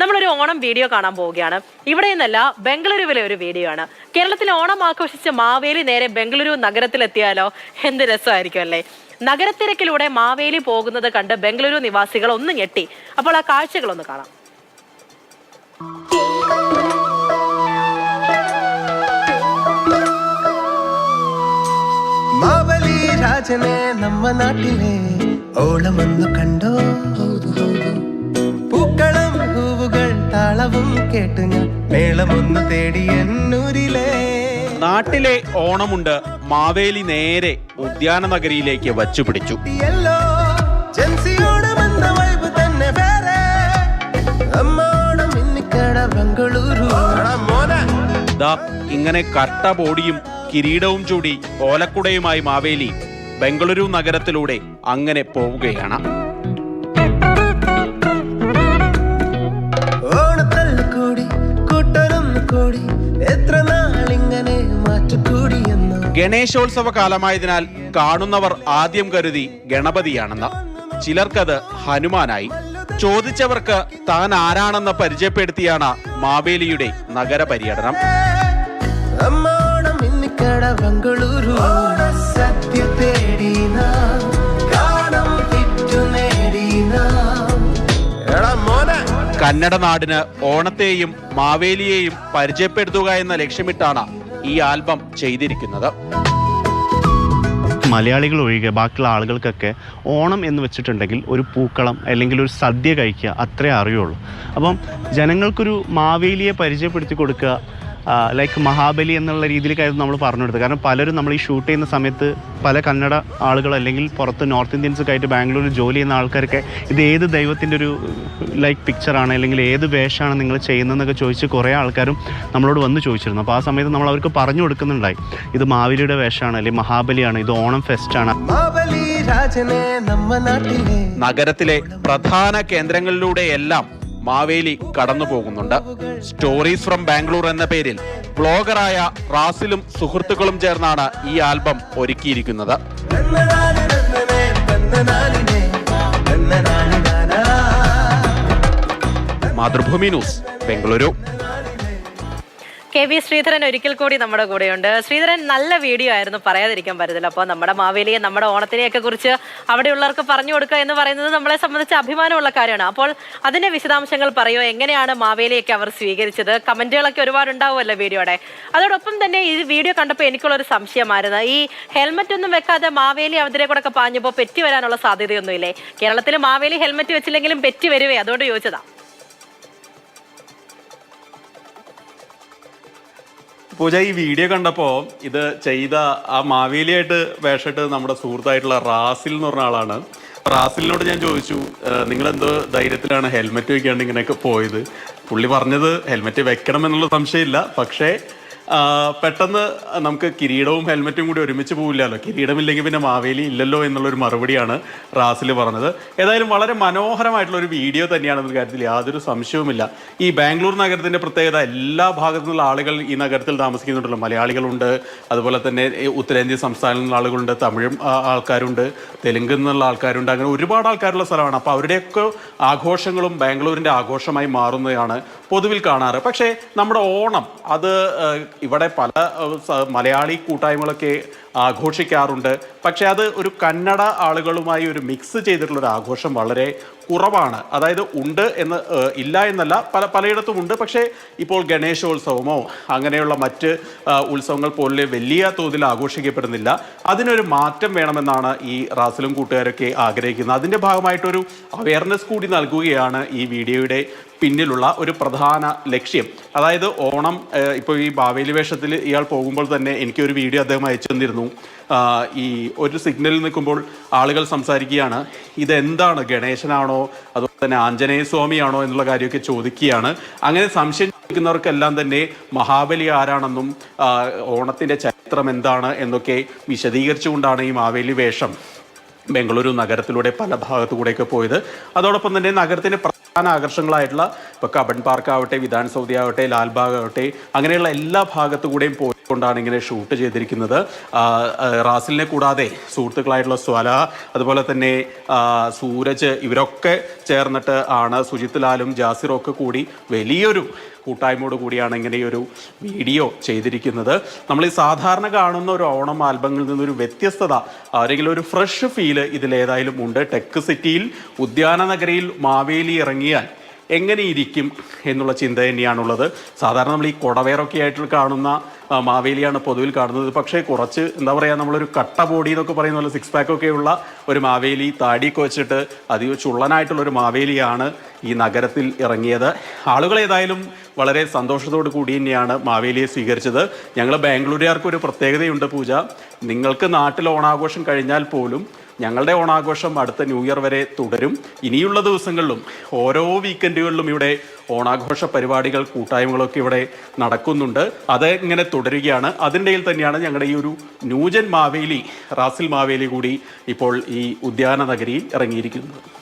നമ്മളൊരു ഓണം വീഡിയോ കാണാൻ പോവുകയാണ്. ഇവിടെ നിന്നല്ല ബംഗളൂരുവിലെ ഒരു വീഡിയോ ആണ്. കേരളത്തിൽ ഓണം ആഘോഷിച്ച മാവേലി നേരെ ബംഗളൂരു നഗരത്തിലെത്തിയാലോ? എന്ത് രസമായിരിക്കും അല്ലേ? നഗരത്തിരക്കിലൂടെ മാവേലി പോകുന്നത് കണ്ട് ബംഗളൂരു നിവാസികൾ ഒന്ന് ഞെട്ടി. അപ്പോൾ ആ കാഴ്ചകളൊന്ന് കാണാം. രാജനെ നമ്മ നാട്ടിലെ ഓളമൊന്നു കണ്ടോ? പൂക്കളം പൂവുകൾ താളവും കേട്ടു ഞാൻ മേളമൊന്നു തേടി എന്നൂരിലെ. നാട്ടിലെ ഓണമുണ്ട്. മാവേലി നേരെ ഉദ്യാന നഗരിയിലേക്ക് വച്ചു പിടിച്ചു. യെല്ലോ ജൻസിയോണമെന്ന വൈബ് തന്നെ വേറെ. അമ്മോണം ഇന്നിക്കട ബംഗളൂരു. മോനെ. ദാ ഇങ്ങനെ കട്ട ബോഡിയും കിരീടവും ചൂടി ഓലക്കുടയുമായി മാവേലി ബംഗളൂരു നഗരത്തിലൂടെ അങ്ങനെ പോവുകയാണ്. എത്ര നാളിങ്ങനെ എന്നോ ഗണേശോത്സവ കാലമായതിനാൽ കാണുന്നവർ ആദ്യം കരുതി ഗണപതിയാണെന്ന്. ചിലർക്കത് ഹനുമാനായി. ചോദിച്ചവർക്ക് താൻ ആരാണെന്ന് പരിചയപ്പെടുത്തിയാണ് മാവേലിയുടെ നഗര പര്യടനം സത്യ തേടി നാം കന്നഡ നാടിന് ഓണത്തെയും മാവേലിയെയും പരിചയപ്പെടുത്തുക എന്ന ലക്ഷ്യമിട്ടാണ് ഈ ആൽബം ചെയ്തിരിക്കുന്നത്. മലയാളികൾ ഒഴികെ ബാക്കിയുള്ള ആളുകൾക്കൊക്കെ ഓണം എന്ന് വെച്ചിട്ടുണ്ടെങ്കിൽ ഒരു പൂക്കളം അല്ലെങ്കിൽ ഒരു സദ്യ കഴിക്കുക അത്രേ അറിയുള്ളൂ. അപ്പം ജനങ്ങൾക്കൊരു മാവേലിയെ പരിചയപ്പെടുത്തി കൊടുക്കുക ലൈക്ക് മഹാബലി എന്നുള്ള രീതിയിലേക്കായിരുന്നു നമ്മൾ പറഞ്ഞു കൊടുത്തത് കാരണം പലരും നമ്മൾ ഈ ഷൂട്ട് ചെയ്യുന്ന സമയത്ത് പല കന്നഡ ആളുകൾ അല്ലെങ്കിൽ പുറത്ത് നോർത്ത് ഇന്ത്യൻസൊക്കെ ആയിട്ട് ബാംഗ്ലൂരിൽ ജോലി ചെയ്യുന്ന ആൾക്കാരൊക്കെ ഇത് ഏത് ദൈവത്തിന്റെ ഒരു ലൈക്ക് പിക്ചറാണ് അല്ലെങ്കിൽ ഏത് വേഷമാണ് നിങ്ങൾ ചെയ്യുന്നതെന്നൊക്കെ ചോദിച്ച് കുറേ ആൾക്കാരും നമ്മളോട് വന്ന് ചോദിച്ചിരുന്നു. അപ്പോൾ ആ സമയത്ത് നമ്മൾ അവർക്ക് പറഞ്ഞു കൊടുക്കുന്നുണ്ടായി. ഇത് മാവിലിയുടെ വേഷമാണ് അല്ലെങ്കിൽ മഹാബലിയാണ് ഇത് ഓണം ഫെസ്റ്റാണ് മാവലി രാജനെ നമ്മ നാട്ടിലെ നഗരത്തിലെ പ്രധാന കേന്ദ്രങ്ങളിലൂടെയെല്ലാം മാവേലി കടന്നു പോകുന്നുണ്ട് സ്റ്റോറീസ് ഫ്രം ബാംഗ്ലൂർ എന്ന പേരിൽ ബ്ലോഗറായ റാസിലും സുഹൃത്തുക്കളും ചേർന്നാണ് ഈ ആൽബം ഒരുക്കിയിരിക്കുന്നത്. Mathrubhumi news Bengaluru K V Sreedharan ഒരിക്കൽ കൂടി നമ്മുടെ കൂടെയുണ്ട്. ശ്രീധരൻ നല്ല വീഡിയോ ആയിരുന്നു പറയാതിരിക്കാൻ പറ്റത്തില്ല. അപ്പോൾ നമ്മുടെ മാവേലിയെ നമ്മുടെ ഓണത്തിനെയൊക്കെ കുറിച്ച് അവിടെയുള്ളവർക്ക് പറഞ്ഞു കൊടുക്കുക എന്ന് പറയുന്നത് നമ്മളെ സംബന്ധിച്ച് അഭിമാനമുള്ള കാര്യമാണ്. അപ്പോൾ അതിന്റെ വിശദാംശങ്ങൾ പറയോ? എങ്ങനെയാണ് മാവേലിയൊക്കെ അവർ സ്വീകരിച്ചത്? കമന്റുകളൊക്കെ ഒരുപാട് ഉണ്ടാവുമല്ലോ വീഡിയോടെ അതോടൊപ്പം തന്നെ ഈ വീഡിയോ കണ്ടപ്പോൾ എനിക്കുള്ളൊരു സംശയമായിരുന്നു. ഈ ഹെൽമറ്റ് ഒന്നും വെക്കാതെ മാവേലി അതിലെ കൂടെ ഒക്കെ പാഞ്ഞപ്പോൾ പെറ്റി വരാനുള്ള സാധ്യതയൊന്നുമില്ലേ? കേരളത്തിൽ മാവേലി ഹെൽമറ്റ് വെച്ചില്ലെങ്കിലും പെറ്റി വരുവേ? അതുകൊണ്ട് ചോദിച്ചതാ. പൂജ ഈ വീഡിയോ കണ്ടപ്പോൾ ഇത് ചെയ്ത ആ മാവേലിയായിട്ട് വേഷിട്ട് നമ്മുടെ സുഹൃത്തായിട്ടുള്ള റാസിൽ എന്ന് പറഞ്ഞ ആളാണ്. റാസിലിനോട് ഞാൻ ചോദിച്ചു നിങ്ങൾ എന്തോ ധൈര്യത്തിലാണ് ഹെൽമെറ്റ് വെക്കാണ്ട് ഇങ്ങനെയൊക്കെ പോയത്? പുള്ളി പറഞ്ഞത് ഹെൽമെറ്റ് വെക്കണം എന്നുള്ള സംശയമില്ല. പക്ഷേ പെട്ടെന്ന് നമുക്ക് കിരീടവും ഹെൽമെറ്റും കൂടി ഒരുമിച്ച് പോവില്ലല്ലോ. കിരീടമില്ലെങ്കിൽ പിന്നെ മാവേലി ഇല്ലല്ലോ എന്നുള്ളൊരു മറുപടിയാണ് റാസിൽ പറഞ്ഞത്. ഏതായാലും വളരെ മനോഹരമായിട്ടുള്ള ഒരു വീഡിയോ തന്നെയാണെന്ന കാര്യത്തിൽ യാതൊരു സംശയവുമില്ല. ഈ ബാംഗ്ലൂർ നഗരത്തിന്റെ പ്രത്യേകത എല്ലാ ഭാഗത്തു നിന്നുള്ള ആളുകൾ ഈ നഗരത്തിൽ താമസിക്കുന്നുണ്ടല്ലോ. മലയാളികളുണ്ട് അതുപോലെ തന്നെ ഉത്തരേന്ത്യൻ സംസ്ഥാനങ്ങളിൽ നിന്നുള്ള ആളുകളുണ്ട് തമിഴും ആൾക്കാരുണ്ട് തെലുങ്കിൽ നിന്നുള്ള ആൾക്കാരുണ്ട് അങ്ങനെ ഒരുപാട് ആൾക്കാരുള്ള സ്ഥലമാണ്. അപ്പോൾ അവരുടെയൊക്കെ ആഘോഷങ്ങളും ബാംഗ്ലൂരിന്റെ ആഘോഷമായി മാറുന്നതാണ് പൊതുവിൽ കാണാറ്. പക്ഷേ നമ്മുടെ ഓണം അത് ഇവിടെ പല മലയാളി കൂട്ടായ്മകളൊക്കെ ആഘോഷിക്കാറുണ്ട്. പക്ഷേ അത് ഒരു കന്നഡ ആളുകളുമായി ഒരു മിക്സ് ചെയ്തിട്ടുള്ള ഒരു ആഘോഷം വളരെ കുറവാണ്. അതായത് ഉണ്ട് എന്ന് ഇല്ല എന്നല്ല പല പലയിടത്തും ഉണ്ട്. പക്ഷേ ഇപ്പോൾ ഗണേശോത്സവമോ അങ്ങനെയുള്ള മറ്റ് ഉത്സവങ്ങൾ പോലെ വലിയ തോതിൽ ആഘോഷിക്കപ്പെടുന്നില്ല. അതിനൊരു മാറ്റം വേണമെന്നാണ് ഈ റാസലും കൂട്ടുകാരൊക്കെ ആഗ്രഹിക്കുന്നത്. അതിന്റെ ഭാഗമായിട്ടൊരു അവയർനെസ് കൂടി നൽകുകയാണ് ഈ വീഡിയോയുടെ പിന്നിലുള്ള ഒരു പ്രധാന ലക്ഷ്യം. അതായത് ഓണം ഇപ്പോൾ ഈ ബാവേലി വേഷത്തിൽ ഇയാൾ പോകുമ്പോൾ തന്നെ എനിക്കൊരു വീഡിയോ അദ്ദേഹം അയച്ചു തന്നിരുന്നു. ഈ ഒരു സിഗ്നലിൽ നിൽക്കുമ്പോൾ ആളുകൾ സംസാരിക്കുകയാണ് ഇതെന്താണ്? ഗണേശനാണോ? അതുപോലെ തന്നെ ആഞ്ജനേയ സ്വാമിയാണോ? എന്നുള്ള കാര്യമൊക്കെ ചോദിക്കുകയാണ്. അങ്ങനെ സംശയം ചോദിക്കുന്നവർക്കെല്ലാം തന്നെ മഹാബലി ആരാണെന്നും ഓണത്തിന്റെ ചരിത്രം എന്താണ് എന്നൊക്കെ വിശദീകരിച്ചുകൊണ്ടാണ് ഈ മാവേലി വേഷം ബംഗളൂരു നഗരത്തിലൂടെ പല ഭാഗത്തു കൂടെയൊക്കെ പോയത്. അതോടൊപ്പം തന്നെ നഗരത്തിന്റെ പ്രധാന ആകർഷണങ്ങളായിട്ടുള്ള ഇപ്പോൾ കബൺ പാർക്ക് ആവട്ടെ വിധാൻ ആവട്ടെ ലാൽബാഗ് ആവട്ടെ അങ്ങനെയുള്ള എല്ലാ ഭാഗത്തു കൂടെയും പോയി കൊണ്ടാണ് ഇങ്ങനെ ഷൂട്ട് ചെയ്തിരിക്കുന്നത്. റാസിലിനെ കൂടാതെ സുഹൃത്തുക്കളായിട്ടുള്ള സ്വല അതുപോലെ തന്നെ സൂരജ് ഇവരൊക്കെ ചേർന്നിട്ട് ആണ് സുജിത് ലാലും ജാസിറും ഒക്കെ കൂടി വലിയൊരു കൂട്ടായ്മയോട് കൂടിയാണ് ഇങ്ങനെ ഒരു വീഡിയോ ചെയ്തിരിക്കുന്നത്. നമ്മൾ ഈ സാധാരണ കാണുന്ന ഒരു ഓണം ആൽബങ്ങളിൽ നിന്നൊരു വ്യത്യസ്തത അല്ലെങ്കിൽ ഒരു ഫ്രഷ് ഫീൽ ഇതിലേതായാലും ഉണ്ട്. ടെക് സിറ്റിയിൽ ഉദ്യാന നഗരിയിൽ മാവേലി ഇറങ്ങിയാൽ എങ്ങനെ ഇരിക്കും എന്നുള്ള ചിന്ത തന്നെയാണുള്ളത്. സാധാരണ നമ്മൾ ഈ കൊടവേറൊക്കെ ആയിട്ട് കാണുന്ന മാവേലിയാണ് പൊതുവിൽ കാണുന്നത്. പക്ഷേ കുറച്ച് എന്താ പറയുക നമ്മളൊരു കട്ട ബോഡി എന്നൊക്കെ പറയുന്ന പോലെ സിക്സ് പാക്ക് ഒക്കെ ഉള്ള ഒരു മാവേലി താടിയൊക്കെ വെച്ചിട്ട് അതീവ ചുള്ളനായിട്ടുള്ള ഒരു മാവേലിയാണ് ഈ നഗരത്തിൽ ഇറങ്ങിയത്. ആളുകൾ ഏതായാലും വളരെ സന്തോഷത്തോടു കൂടി തന്നെയാണ് മാവേലിയെ സ്വീകരിച്ചത്. ഞങ്ങൾ ബാംഗ്ലൂരുകാർക്ക് ഒരു പ്രത്യേകതയുണ്ട് പൂജ. നിങ്ങൾക്ക് നാട്ടിൽ ഓണാഘോഷം കഴിഞ്ഞാൽ പോലും ഞങ്ങളുടെ ഓണാഘോഷം അടുത്ത ന്യൂ ഇയർ വരെ തുടരും. ഇനിയുള്ള ദിവസങ്ങളിലും ഓരോ വീക്കെൻഡുകളിലും ഇവിടെ ഓണാഘോഷ പരിപാടികൾ കൂട്ടായ്മകളൊക്കെ ഇവിടെ നടക്കുന്നുണ്ട്. അത് ഇങ്ങനെ തുടരുകയാണ്. അതിന്റെ തന്നെയാണ് ഞങ്ങളുടെ ഈ ഒരു ന്യൂജൻ മാവേലി റാസിൽ മാവേലി കൂടി ഇപ്പോൾ ഈ ഉദ്യാന നഗരിയിൽ ഇറങ്ങിയിരിക്കുന്നത്.